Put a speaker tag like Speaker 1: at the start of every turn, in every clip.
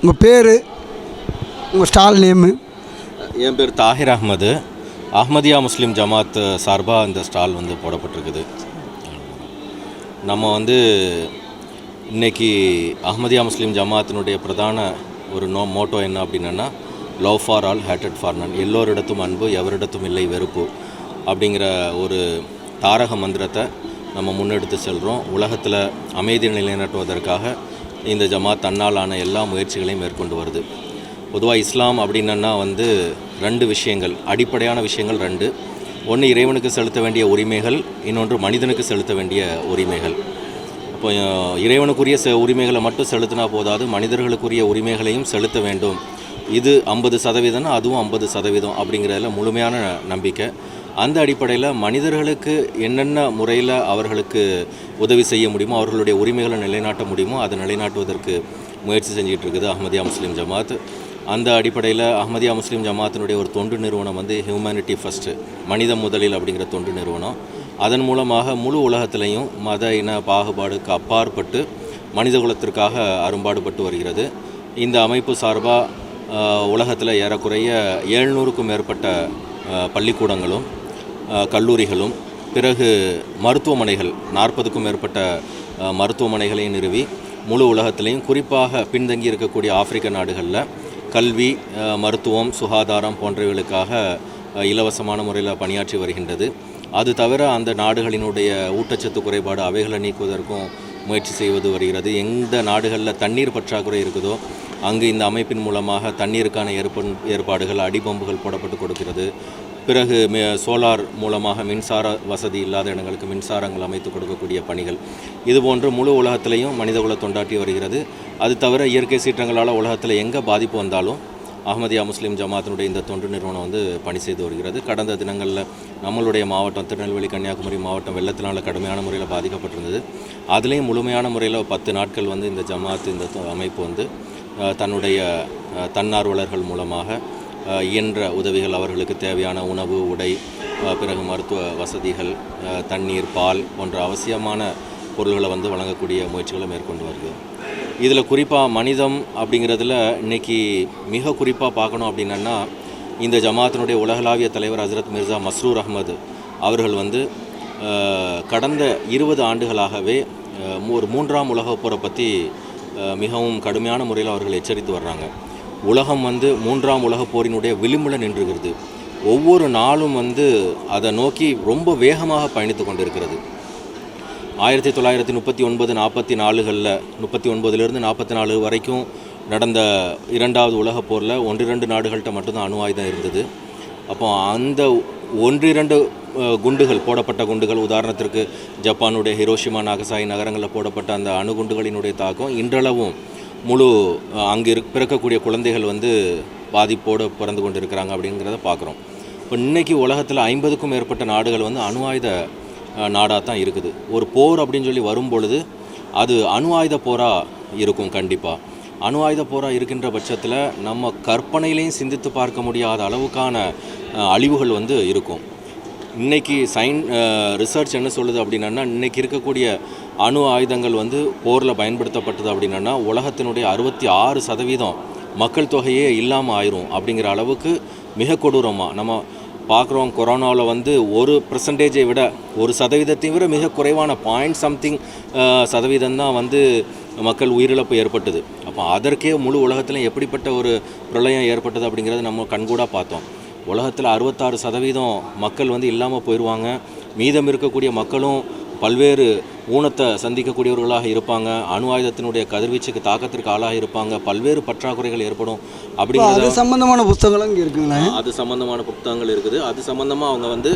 Speaker 1: உங்கள் பேர்? உங்கள் ஸ்டால் நேமு
Speaker 2: என் பேர் தாஹிர் அஹ்மது. அஹ்மதியா முஸ்லீம் ஜமாத் சார்பாக இந்த ஸ்டால் வந்து போடப்பட்டிருக்குது. நம்ம வந்து இன்னைக்கு அஹ்மதியா முஸ்லீம் ஜமாத்தினுடைய பிரதான ஒரு நோ மோட்டோ என்ன அப்படின்னா லவ் ஃபார் ஆல் ஹேட்டட் ஃபார் நன். எல்லோரிடத்தும் அன்பு எவரிடத்தும் இல்லை வெறுப்பு அப்படிங்கிற ஒரு தாரக மந்திரத்தை நம்ம முன்னெடுத்து செல்கிறோம் உலகத்தில் அமைதி நிலைநாட்டுவதற்காக இந்த ஜமாத் தன்னாலான எல்லா முயற்சிகளையும் மேற்கொண்டு வருது. பொதுவாக இஸ்லாம் அப்படின்னா வந்து ரெண்டு விஷயங்கள் அடிப்படையான விஷயங்கள் ரெண்டு. ஒன்று இறைவனுக்கு செலுத்த வேண்டிய உரிமைகள் இன்னொன்று மனிதனுக்கு செலுத்த வேண்டிய உரிமைகள். இப்போ இறைவனுக்குரிய செ உரிமைகளை மட்டும் செலுத்தினா போதாது மனிதர்களுக்குரிய உரிமைகளையும் செலுத்த வேண்டும். இது ஐம்பது சதவீதம்னா அதுவும் ஐம்பது சதவீதம் அப்படிங்கிறதுல முழுமையான நம்பிக்கை. அந்த அடிப்படையில் மனிதர்களுக்கு என்னென்ன முறையில் அவர்களுக்கு உதவி செய்ய முடியுமோ அவர்களுடைய உரிமைகளை நிலைநாட்ட முடியுமோ அதை நிலைநாட்டுவதற்கு முயற்சி செஞ்சுக்கிட்டு இருக்குது அஹமதியா முஸ்லீம் ஜமாத். அந்த அடிப்படையில் அஹமதியா முஸ்லீம் ஜமாத்தினுடைய ஒரு தொண்டு நிறுவனம் வந்து ஹியூமனிட்டி ஃபஸ்ட்டு மனித முதலில் அப்படிங்கிற தொண்டு நிறுவனம். அதன் மூலமாக முழு உலகத்திலையும் மத இன பாகுபாடுக்கு அப்பாற்பட்டு மனித குலத்திற்காக அரும்பாடுபட்டு வருகிறது. இந்த அமைப்பு சார்பாக உலகத்தில் ஏறக்குறைய ஏழ்நூறுக்கும் மேற்பட்ட பள்ளிக்கூடங்களும் கல்லூரிகளும் பிறகு மருத்துவமனைகள் நாற்பதுக்கும் மேற்பட்ட மருத்துவமனைகளையும் நிறுவி முழு உலகத்திலையும் குறிப்பாக பின்தங்கி இருக்கக்கூடிய ஆப்பிரிக்க நாடுகளில் கல்வி மருத்துவம் சுகாதாரம் போன்றவைகளுக்காக இலவசமான முறையில் பணியாற்றி வருகின்றது. அது தவிர அந்த நாடுகளினுடைய ஊட்டச்சத்து குறைபாடு அவைகளை நீக்குவதற்கும் முயற்சி செய்வது வருகிறது. எந்த நாடுகளில் தண்ணீர் பற்றாக்குறை இருக்குதோ அங்கு இந்த அமைப்பின் மூலமாக தண்ணீருக்கான ஏற்ப ஏற்பாடுகள் அடிபம்புகள் போடப்பட்டு கொடுக்கிறது. பிறகு சோலார் மூலமாக மின்சார வசதி இல்லாத இடங்களுக்கு மின்சாரங்கள் அமைத்து கொடுக்கக்கூடிய பணிகள். இதுபோன்று முழு உலகத்திலையும் மனிதகுல தொண்டாற்றி வருகிறது. அது தவிர இயற்கை சீற்றங்களால் உலகத்தில் எங்கே பாதிப்பு வந்தாலும் அகமதியா முஸ்லீம் ஜமாத்தினுடைய இந்த தொண்டு நிறுவனம் வந்து பணி செய்து வருகிறது. கடந்த தினங்களில் நம்மளுடைய மாவட்டம் திருநெல்வேலி கன்னியாகுமரி மாவட்டம் வெள்ளத்தினால் கடுமையான முறையில் பாதிக்கப்பட்டிருந்தது. அதுலேயும் முழுமையான முறையில் பத்து நாட்கள் வந்து இந்த ஜமாத் இந்த தொ- அமைப்பு வந்து தன்னுடைய தன்னார்வலர்கள் மூலமாக இயன்ற உதவிகள் அவர்களுக்கு தேவையான உணவு உடை பிறகு மருத்துவ வசதிகள் தண்ணீர் பால் போன்ற அவசியமான பொருள்களை வந்து வழங்கக்கூடிய முயற்சிகளை மேற்கொண்டு வருது இதில் குறிப்பாக மனிதம் அப்படிங்கிறதுல இன்னைக்கு மிக குறிப்பாக பார்க்கணும் அப்படின்னா இந்த ஜமாத்தினுடைய உலகளாவிய தலைவர் ஹசரத் மிர்சா மஸ்ரூர் அஹமது அவர்கள் வந்து கடந்த இருபது ஆண்டுகளாகவே ஒரு மூன்றாம் உலகப் போரை பற்றி மிகவும் கடுமையான முறையில் அவர்கள் எச்சரித்து வர்றாங்க. உலகம் வந்து மூன்றாம் உலகப் போரினுடைய விளிம்பில் நின்றுகிறது. ஒவ்வொரு நாளும் வந்து அதை நோக்கி ரொம்ப வேகமாக பயணித்து கொண்டிருக்கிறது. ஆயிரத்தி தொள்ளாயிரத்தி முப்பத்தி ஒன்பது நாற்பத்தி நாலுகளில் முப்பத்தி ஒன்பதுலேருந்து நாற்பத்தி நாலு வரைக்கும் நடந்த இரண்டாவது உலகப் போரில் ஒன்றிரண்டு நாடுகள்கிட்ட மட்டும்தான் அணு ஆயுதம் இருந்தது. அப்போ அந்த ஒன்றிரண்டு குண்டுகள் போடப்பட்ட குண்டுகள் உதாரணத்திற்கு ஜப்பானுடைய ஹிரோஷிமா நாகசாயி நகரங்களில் போடப்பட்ட அந்த அணுகுண்டுகளினுடைய தாக்கம் இன்றளவும் முழு அங்கே இரு இருக் பிறக்கக்கூடிய குழந்தைகள் வந்து பாதிப்போடு பிறந்து கொண்டு இருக்கிறாங்க அப்படிங்கிறத பார்க்குறோம் இப்போ இன்றைக்கி உலகத்தில் ஐம்பதுக்கும் மேற்பட்ட நாடுகள் வந்து அணு ஆயுத நாடாக தான் இருக்குது. ஒரு போர் அப்படின்னு சொல்லி வரும் பொழுது அது அணு ஆயுத போராக இருக்கும் கண்டிப்பாக அணு ஆயுத போராக இருக்கின்ற பட்சத்தில் நம்ம கற்பனையிலையும் சிந்தித்து பார்க்க முடியாத அளவுக்கான அழிவுகள் வந்து இருக்கும். இன்றைக்கி சயின் ரிசர்ச் என்ன சொல்லுது அப்படின்னா இன்றைக்கி இருக்கக்கூடிய அணு ஆயுதங்கள் வந்து போரில் பயன்படுத்தப்பட்டது அப்படின்னா உலகத்தினுடைய அறுபத்தி ஆறு சதவீதம் மக்கள் தொகையே இல்லாமல் ஆயிரும் அப்படிங்கிற அளவுக்கு மிக கொடூரமாக நம்ம பார்க்குறோம் கொரோனாவில் வந்து ஒரு பர்சன்டேஜை விட ஒரு சதவீதத்தை விட மிக குறைவான பாயிண்ட் சம்திங் சதவீதம் தான் வந்து மக்கள் உயிரிழப்பு ஏற்பட்டது. அப்போ அதற்கே முழு உலகத்திலும் எப்படிப்பட்ட ஒரு பிரளயம் ஏற்பட்டது அப்படிங்கிறத நம்ம கண்கூடாக பார்த்தோம். உலகத்தில் அறுபத்தாறு சதவீதம் மக்கள் வந்து இல்லாமல் போயிடுவாங்க மீதம் இருக்கக்கூடிய மக்களும் பல்வேறு ஊனத்தை சந்திக்கக்கூடியவர்களாக இருப்பாங்க. அணு ஆயுதத்தினுடைய கதிர்வீச்சுக்கு தாக்கத்திற்கு ஆளாக இருப்பாங்க. பல்வேறு பற்றாக்குறைகள் ஏற்படும் அப்படிங்கிறத
Speaker 1: அது சம்மந்தமான புஸ்தகங்களும் இங்கே இருக்குங்களே
Speaker 2: அது சம்பந்தமான புத்தகங்கள் இருக்குது. அது சம்பந்தமாக அவங்க வந்து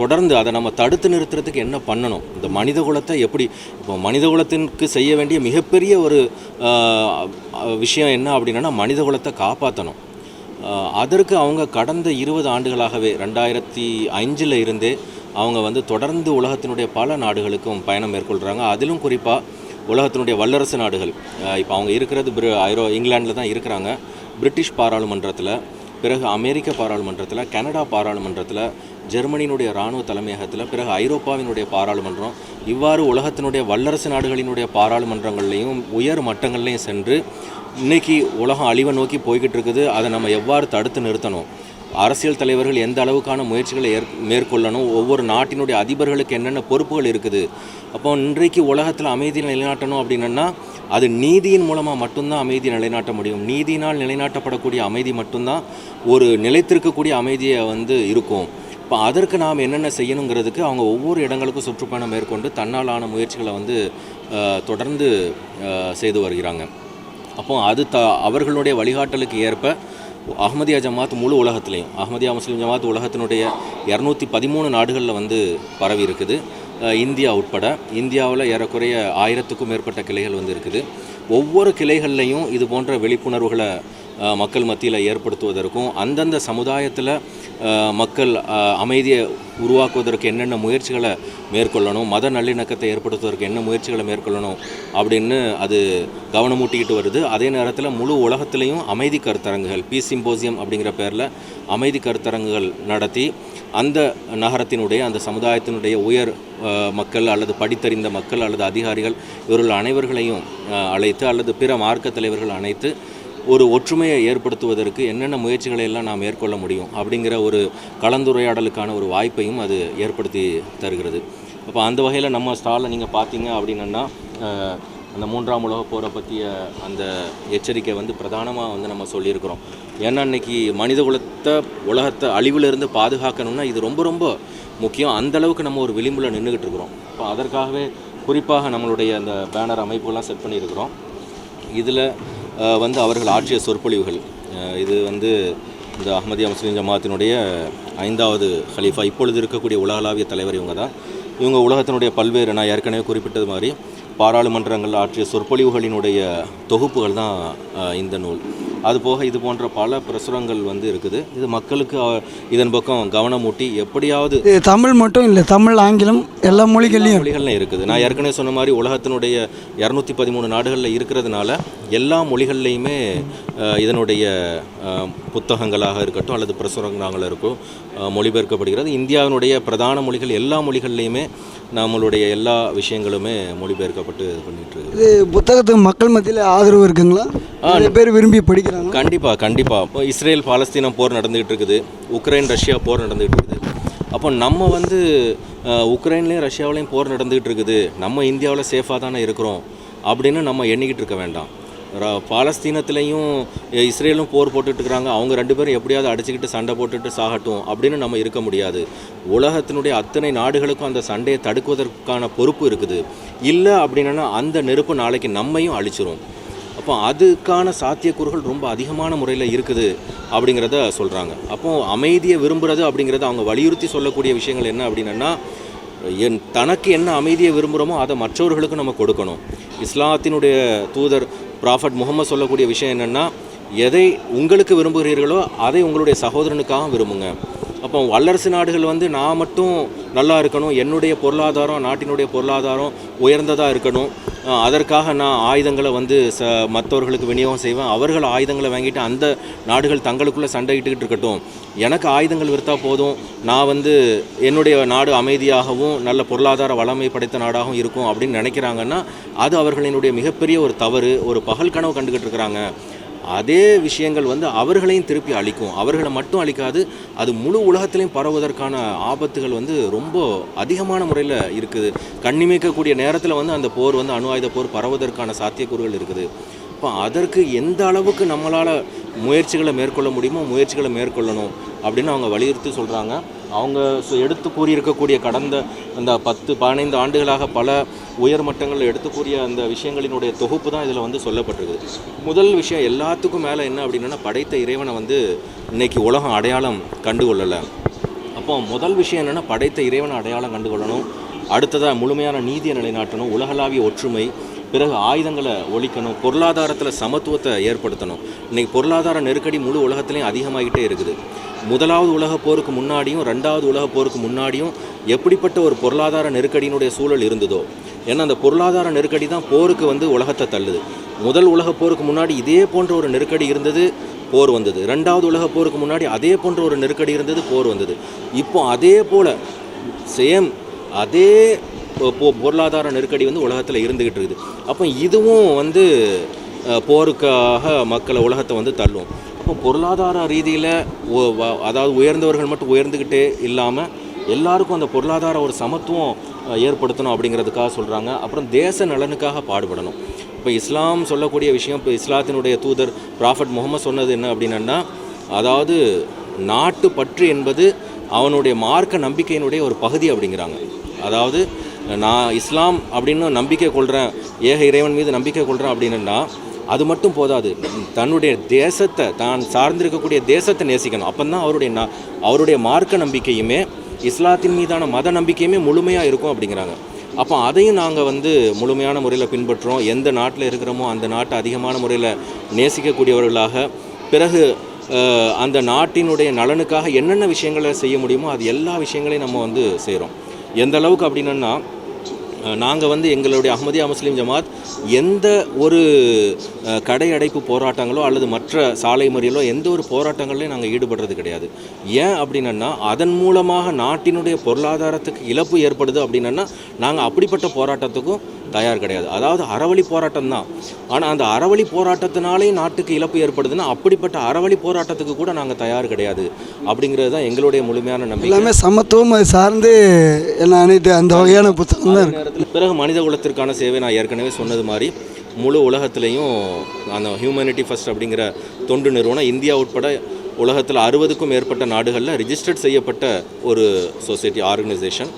Speaker 2: தொடர்ந்து அதை நம்ம தடுத்து நிறுத்துறதுக்கு என்ன பண்ணணும்? இந்த மனித குலத்தை எப்படி இப்போ மனித குலத்திற்கு செய்ய வேண்டிய மிகப்பெரிய ஒரு விஷயம் என்ன அப்படின்னா மனித குலத்தை காப்பாற்றணும் அதற்கு அவங்க கடந்த இருபது ஆண்டுகளாகவே ரெண்டாயிரத்தி அஞ்சில் இருந்தே அவங்க வந்து தொடர்ந்து உலகத்தினுடைய பல நாடுகளுக்கும் பயணம் மேற்கொள்கிறாங்க அதிலும் குறிப்பாக உலகத்தினுடைய வல்லரசு நாடுகள். இப்போ அவங்க இருக்கிறது பிர ஐரோ இங்கிலாண்டில் தான் இருக்கிறாங்க. பிரிட்டிஷ் பாராளுமன்றத்தில் பிறகு அமெரிக்க பாராளுமன்றத்தில் கனடா பாராளுமன்றத்தில் ஜெர்மனியினுடைய இராணுவ தலைமையகத்தில் பிறகு ஐரோப்பாவினுடைய பாராளுமன்றம். இவ்வாறு உலகத்தினுடைய வல்லரசு நாடுகளினுடைய பாராளுமன்றங்கள்லையும் உயர் மட்டங்கள்லையும் சென்று இன்றைக்கி உலகம் அழிவை நோக்கி போய்கிட்டு இருக்குது. அதை நம்ம எவ்வாறு தடுத்து நிறுத்தணும்? அரசியல் தலைவர்கள் எந்த அளவுக்கான முயற்சிகளை ஏற் மேற்கொள்ளணும்? ஒவ்வொரு நாட்டினுடைய அதிபர்களுக்கு என்னென்ன பொறுப்புகள் இருக்குது? அப்போ இன்றைக்கு உலகத்தில் அமைதியை நிலைநாட்டணும் அப்படின்னா அது நீதியின் மூலமாக மட்டும்தான் அமைதியை நிலைநாட்ட முடியும். நீதியினால் நிலைநாட்டப்படக்கூடிய அமைதி மட்டும்தான் ஒரு நிலைத்திருக்கக்கூடிய அமைதியை வந்து இருக்கும். இப்போ அதற்கு நாம் என்னென்ன செய்யணுங்கிறதுக்கு அவங்க ஒவ்வொரு இடங்களுக்கும் சுற்றுப்பயணம் மேற்கொண்டு தன்னாலான முயற்சிகளை வந்து தொடர்ந்து செய்து வருகிறாங்க. அப்போ அது த அவர்களுடைய வழிகாட்டலுக்கு ஏற்ப அஹ்மதியா ஜமாத் முழு உலகத்திலையும் அஹ்மதியா முஸ்லீம் ஜமாத் உலகத்தினுடைய இரநூத்தி பதிமூணு நாடுகளில் வந்து பரவி இருக்குது. இந்தியா உட்பட. இந்தியாவில் ஏறக்குறைய ஆயிரத்துக்கும் மேற்பட்ட கிளைகள் வந்து இருக்குது. ஒவ்வொரு கிளைகள்லையும் இது போன்ற விழிப்புணர்வுகளை மக்கள் மத்தியில் ஏற்படுத்துவதற்கும் அந்தந்த சமுதாயத்தில் மக்கள் அமைதியை உருவாக்குவதற்கு என்னென்ன முயற்சிகளை மேற்கொள்ளணும் மத நல்லிணக்கத்தை ஏற்படுத்துவதற்கு என்ன முயற்சிகளை மேற்கொள்ளணும் அப்படின்னு அது கவனமூட்டிக்கிட்டு வருது. அதே நேரத்தில் முழு உலகத்திலையும் அமைதி கருத்தரங்குகள் பீஸ் சிம்போசியம் அப்படிங்கிற பேரில் அமைதி கருத்தரங்குகள் நடத்தி அந்த நகரத்தினுடைய அந்த சமுதாயத்தினுடைய உயர் மக்கள் அல்லது படித்தறிந்த மக்கள் அல்லது அதிகாரிகள் இவர்கள் அனைவர்களையும் அழைத்து அல்லது பிற மார்க்க தலைவர்கள் அனைத்து ஒரு ஒற்றுமையை ஏற்படுத்துவதற்கு என்னென்ன முயற்சிகளை எல்லாம் நாம் மேற்கொள்ள முடியும் அப்படிங்கிற ஒரு கலந்துரையாடலுக்கான ஒரு வாய்ப்பையும் அது ஏற்படுத்தி தருகிறது. அப்போ அந்த வகையில் நம்ம ஸ்டாலில் நீங்கள் பார்த்தீங்க அப்படின்னா அந்த மூன்றாம் உலக போரை பற்றிய அந்த எச்சரிக்கை வந்து பிரதானமாக வந்து நம்ம சொல்லியிருக்கிறோம். ஏன்னா இன்றைக்கி மனித குலத்தை உலகத்தை அழிவிலிருந்து பாதுகாக்கணும்னா இது ரொம்ப ரொம்ப முக்கியம். அந்தளவுக்கு நம்ம ஒரு விளிம்பில் நின்றுக்கிட்டு இருக்கிறோம். இப்போ அதற்காகவே குறிப்பாக நம்மளுடைய அந்த பேனர் அமைப்புலாம் செட் பண்ணியிருக்கிறோம். இதில் வந்து அவர்கள் ஆற்றிய சொற்பொழிவுகள். இது வந்து இந்த அஹமதியா முஸ்லீம் ஜமாத்தினுடைய ஐந்தாவது ஹலீஃபா இப்பொழுது இருக்கக்கூடிய உலகளாவிய தலைவர் இவங்க தான் இவங்க உலகத்தினுடைய பல்வேறு நான் ஏற்கனவே குறிப்பிட்டது மாதிரி பாராளுமன்றங்கள் ஆற்றிய சொற்பொழிவுகளினுடைய தொகுப்புகள் தான் இந்த நூல். அதுபோக இது போன்ற பல பிரசுரங்கள் வந்து இருக்குது. இது மக்களுக்கு இதன் பக்கம் கவனமூட்டி எப்படியாவது
Speaker 1: தமிழ் மட்டும் இல்லை தமிழ் ஆங்கிலம் எல்லா மொழிகள்லையும் இருக்கு.
Speaker 2: மொழிகள்ல இருக்குது. நான் ஏற்கனவே சொன்ன மாதிரி உலகத்தினுடைய இரநூத்தி பதிமூணு நாடுகளில் இருக்கிறதுனால எல்லா மொழிகள்லையுமே இதனுடைய புத்தகங்களாக இருக்கட்டும் அல்லது பிரசுரங்களாக இருக்கும் மொழிபெயர்க்கப்படுகிறது. இந்தியாவினுடைய பிரதான மொழிகள் எல்லா மொழிகள்லையுமே நம்மளுடைய எல்லா விஷயங்களுமே மொழிபெயர்க்கப்பட்டு பண்ணிட்டு இருக்குது
Speaker 1: இது புத்தகத்துக்கு மக்கள் மத்தியில் ஆதரவு இருக்குங்களா? நிறைய பேர் விரும்பி படிக்கிறாங்க.
Speaker 2: கண்டிப்பாக கண்டிப்பாக இப்போ இஸ்ரேல் பாலஸ்தீனம் போர் நடந்துகிட்டு இருக்குது. உக்ரைன் ரஷ்யா போர் நடந்துகிட்டு இருக்குது. அப்போ நம்ம வந்து உக்ரைன்லேயும் ரஷ்யாவிலையும் போர் நடந்துகிட்டு இருக்குது. நம்ம இந்தியாவில் சேஃபாக தானே இருக்கிறோம். அப்படின்னு நம்ம எண்ணிக்கிட்டு இருக்க வேண்டாம். ர- பாலஸ்தீனத்துலேயும் இஸ்ரேலும் போர் போட்டுட்ருக்குறாங்க அவங்க ரெண்டு பேரும் எப்படியாவது அடிச்சுக்கிட்டு சண்டை போட்டுட்டு சாகட்டும். அப்படின்னு நம்ம இருக்க முடியாது. உலகத்தினுடைய அத்தனை நாடுகளுக்கும் அந்த சண்டையை தடுக்குவதற்கான பொறுப்பு இருக்குது. இல்லை அப்படின்னா அந்த நெருப்பு நாளைக்கு நம்மையும் அழிச்சிரும். அப்போ அதுக்கான சாத்தியக்கூறுகள் ரொம்ப அதிகமான முறையில் இருக்குது அப்படிங்கிறத சொல்கிறாங்க அப்போது அமைதியை விரும்புகிறது அப்படிங்கிறத அவங்க வலியுறுத்தி சொல்லக்கூடிய விஷயங்கள் என்ன அப்படின்னா என் தனக்கு என்ன அமைதியை விரும்புகிறோமோ அதை மற்றவர்களுக்கு நம்ம கொடுக்கணும். இஸ்லாத்தினுடைய தூதர் ப்ராஃபட் முகமது சொல்லக்கூடிய விஷயம் என்னென்னா எதை உங்களுக்கு விரும்புகிறீர்களோ அதை உங்களுடைய சகோதரனுக்காக விரும்புங்க. அப்போ வல்லரசு நாடுகள் வந்து நான் மட்டும் நல்லா இருக்கணும் என்னுடைய பொருளாதாரம் நாட்டினுடைய பொருளாதாரம் உயர்ந்ததாக இருக்கணும். அதற்காக நான் ஆயுதங்களை வந்து ச மற்றவர்களுக்கு விநியோகம் செய்வேன். அவர்கள் ஆயுதங்களை வாங்கிட்டு அந்த நாடுகள் தங்களுக்குள்ளே சண்டையிட்டுக்கிட்டு இருக்கட்டும். எனக்கு ஆயுதங்கள் விற்றா போதும். நான் வந்து என்னுடைய நாடு அமைதியாகவும் நல்ல பொருளாதார வளமை படைத்த நாடாகவும் இருக்கும் அப்படின்னு நினைக்கிறாங்கன்னா அது அவர்களினுடைய மிகப்பெரிய ஒரு தவறு ஒரு பகல் கனவு கண்டுக்கிட்டு இருக்கிறாங்க. அதே விஷயங்கள் வந்து அவர்களையும் திருப்பி அழிக்கும். அவர்களை மட்டும் அழிக்காது அது முழு உலகத்திலையும் பரவுவதற்கான ஆபத்துகள் வந்து ரொம்ப அதிகமான முறையில் இருக்குது. கண்ணிமைக்கக்கூடிய நேரத்தில் வந்து அந்த போர் வந்து அணு ஆயுத போர் பரவுவதற்கான சாத்தியக்கூறுகள் இருக்குது. அப்போ அதற்கு எந்த அளவுக்கு நம்மளால் முயற்சிகளை மேற்கொள்ள முடியுமோ முயற்சிகளை மேற்கொள்ளணும் அப்படின்னு அவங்க வலியுறுத்தி சொல்கிறாங்க அவங்க சு- எடுத்து கூறியிருக்கக்கூடிய கடந்த அந்த பத்து பதினைந்து ஆண்டுகளாக பல உயர் மட்டங்களில் எடுத்து கூறிய அந்த விஷயங்களினுடைய தொகுப்பு தான் இதில் வந்து சொல்லப்பட்டிருக்குது. முதல் விஷயம் எல்லாத்துக்கும் மேலே என்ன அப்படின்னா படைத்த இறைவனை வந்து இன்னைக்கு உலகம் அடையாளம் கண்டுகொள்ளலை. அப்போ முதல் விஷயம் என்னென்னா படைத்த இறைவனை அடையாளம் கண்டுகொள்ளணும். அடுத்ததாக முழுமையான நீதியை நிலைநாட்டணும். உலகளாவிய ஒற்றுமை. பிறகு ஆயுதங்களை ஒழிக்கணும் பொருளாதாரத்தில் சமத்துவத்தை ஏற்படுத்தணும். இன்னைக்கு பொருளாதார நெருக்கடி முழு உலகத்துலேயும் அதிகமாகிட்டே இருக்குது. முதலாவது உலக போருக்கு முன்னாடியும் ரெண்டாவது உலக போருக்கு முன்னாடியும் எப்படிப்பட்ட ஒரு பொருளாதார நெருக்கடியினுடைய சூழல் இருந்ததோ? ஏன்னா அந்த பொருளாதார நெருக்கடி தான் போருக்கு வந்து உலகத்தை தள்ளுது. முதல் உலகப் போருக்கு முன்னாடி இதே போன்ற ஒரு நெருக்கடி இருந்தது போர் வந்தது. ரெண்டாவது உலக போருக்கு முன்னாடி அதே போன்ற ஒரு நெருக்கடி இருந்தது போர் வந்தது. இப்போ அதே போல் சேம் அதே பொருளாதார நெருக்கடி வந்து உலகத்தில் இருந்துக்கிட்டு இருக்குது. அப்போ இதுவும் வந்து போருக்காக மக்களை உலகத்தை வந்து தள்ளும். அப்போ பொருளாதார ரீதியில் அதாவது உயர்ந்தவர்கள் மட்டும் உயர்ந்துக்கிட்டே இல்லாமல் எல்லாருக்கும் அந்த பொருளாதார ஒரு சமத்துவம் ஏற்படுத்தணும் அப்படிங்கிறதுக்காக சொல்கிறாங்க அப்புறம் தேச நலனுக்காக பாடுபடணும். இப்போ இஸ்லாம் சொல்லக்கூடிய விஷயம் இப்போ இஸ்லாத்தினுடைய தூதர் ப்ராஃபட் முகமது சொன்னது என்ன அப்படின்னா அதாவது நாட்டு பற்று என்பது அவனுடைய மார்க்க நம்பிக்கையினுடைய ஒரு பகுதி அப்படிங்கிறாங்க. அதாவது நான் இஸ்லாம் அப்படின்னு நம்பிக்கை கொள்கிறேன் ஏக இறைவன் மீது நம்பிக்கை கொள்கிறேன் அப்படின்னா அது மட்டும் போதாது. தன்னுடைய தேசத்தை தான் சார்ந்திருக்கக்கூடிய தேசத்தை நேசிக்கணும். அப்போ தான் அவருடைய ந- அவருடைய மார்க்க நம்பிக்கையுமே இஸ்லாத்தின் மீதான மத நம்பிக்கையுமே முழுமையாக இருக்கும் அப்படிங்கிறாங்க. அப்போ அதையும் நாங்கள் வந்து முழுமையான முறையில் பின்பற்றுறோம். எந்த நாட்டில் இருக்கிறோமோ அந்த நாட்டை அதிகமான முறையில் நேசிக்கக்கூடியவர்களாக பிறகு அந்த நாட்டினுடைய நலனுக்காக என்னென்ன விஷயங்களை செய்ய முடியுமோ அது எல்லா விஷயங்களையும் நம்ம வந்து செய்கிறோம் எந்த அளவுக்கு அப்படின்னா நாங்கள் வந்து எங்களுடைய அஹ்மதியா முஸ்லீம் ஜமாத் எந்த ஒரு கடை அடைப்பு போராட்டங்களோ அல்லது மற்ற சாலை மறியலோ எந்த ஒரு போராட்டங்களையும் நாங்கள் ஈடுபடுறது கிடையாது. ஏன் அப்படின்னா அதன் மூலமாக நாட்டினுடைய பொருளாதாரத்துக்கு இழப்பு ஏற்படுது அப்படின்னா நாங்கள் அப்படிப்பட்ட போராட்டத்துக்கும் தயார் கிடையாது. அதாவது அறவழி போராட்டம் தான் ஆனால் அந்த அறவழி போராட்டத்தினாலே நாட்டுக்கு இழப்பு ஏற்படுதுன்னா அப்படிப்பட்ட அறவழி போராட்டத்துக்கு கூட நாங்கள் தயார் கிடையாது. அப்படிங்கிறது தான் எங்களுடைய முழுமையான நம்பிக்கை.
Speaker 1: எல்லாமே சமத்துவம் அது சார்ந்து என்ன அனைத்து அந்த வகையான புத்தகம் தான்
Speaker 2: பிறகு மனித குலத்திற்கான சேவை நான் ஏற்கனவே சொன்னது மாதிரி முழு உலகத்திலையும் அந்த ஹியூமனிட்டி ஃபர்ஸ்ட் அப்படிங்கிற தொண்டு நிறுவனம் இந்தியா உட்பட உலகத்தில் அறுபதுக்கும் மேற்பட்ட நாடுகளில் ரிஜிஸ்டர்ட் செய்யப்பட்ட ஒரு சொசைட்டி ஆர்கனைசேஷன்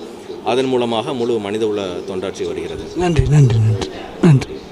Speaker 2: அதன் மூலமாக முழு மனித உல தொண்டாற்றி வருகிறது.
Speaker 1: நன்றி நன்றி நன்றி.